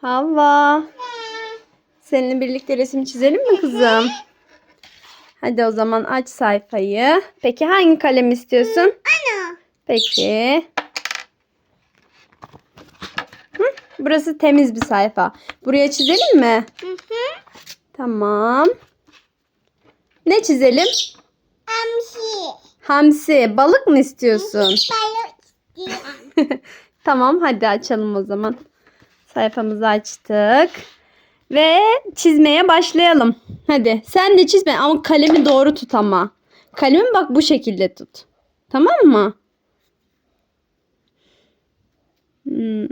Hava. Seninle birlikte resim çizelim mi kızım? Hadi o zaman aç sayfayı. Peki hangi kalem istiyorsun? Ana. Peki. Hı, burası temiz bir sayfa. Buraya çizelim mi? Hı hı. Tamam. Ne çizelim? Hamsi. Hamsi. Balık mı istiyorsun? Balık istiyorum. Tamam hadi açalım o zaman. Sayfamızı açtık. Ve çizmeye başlayalım. Hadi sen de çizme ama kalemi doğru tut ama. Kalemi bak bu şekilde tut. Tamam mı? Hmm.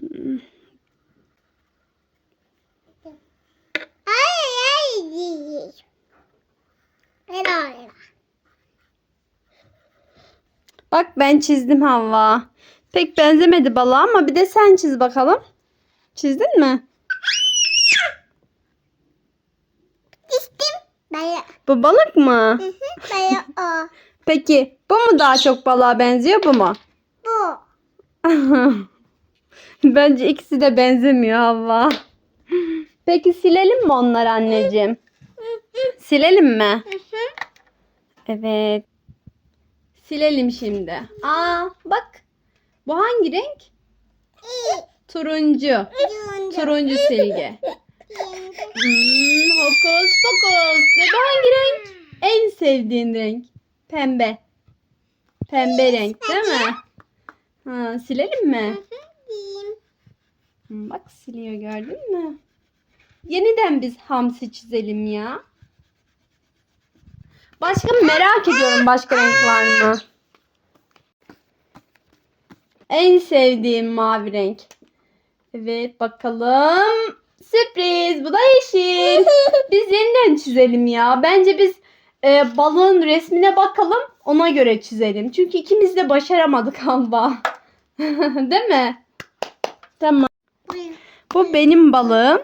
Bak ben çizdim Havva. Pek benzemedi balığa ama bir de sen çiz bakalım. Çizdin mi? İstim balık. Bu balık mı? Hı o. Peki bu mu daha çok balığa benziyor bu mu? Bu. Bence ikisi de benzemiyor Havva. Peki silelim mi onları anneciğim? Silelim mi? Evet. Silelim şimdi. Aa bak. Bu hangi renk? Turuncu. Turuncu. Silgi. Hmm, hokus pokus. Ve bu hangi renk? En sevdiğin renk. Pembe. Pembe renk değil mi? Ha, silelim mi? Hmm, Bak siliyor gördün mü? Yeniden biz hamsi çizelim ya. Başka merak ediyorum başka renk var mı? En sevdiğim mavi renk. Evet bakalım. Sürpriz bu da yeşil. Biz yeniden çizelim ya. Bence biz e, balığın resmine bakalım ona göre çizelim. Çünkü ikimiz de başaramadık Havva. Değil mi? Tamam. Bu benim balığım.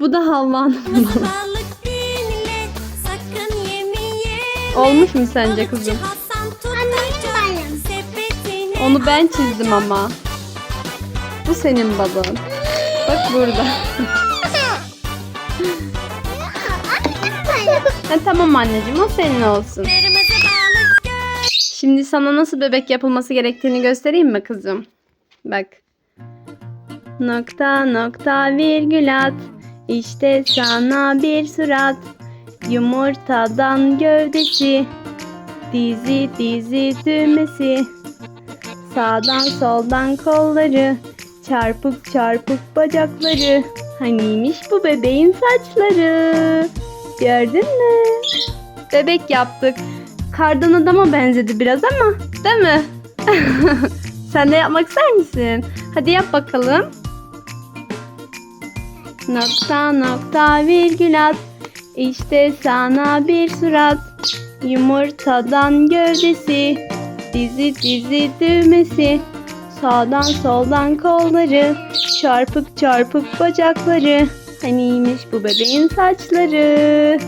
Bu. Da Havva'nın balığı. Olmuş mu sence kızım? Onu ben çizdim ama. Bu senin balığın. Bak burada. Ha, tamam anneciğim o senin olsun. Şimdi sana nasıl bebek yapılması gerektiğini göstereyim mi kızım? Bak. Nokta nokta virgül at. İşte sana bir surat. Yumurtadan gövdesi. Dizi dizi düğmesi. Sağdan soldan kolları. Çarpık çarpık bacakları. Haniymiş bu bebeğin saçları? Gördün mü? Bebek yaptık. Kardan adama benzedi biraz ama değil mi? Sen de yapmak ister misin? Hadi yap bakalım. Nokta nokta virgül at. İşte sana bir surat. Yumurtadan gövdesi. Dizi dizi düğmesi. Sağdan soldan kolları. Çarpık çarpık bacakları. Haniymiş bu bebeğin saçları?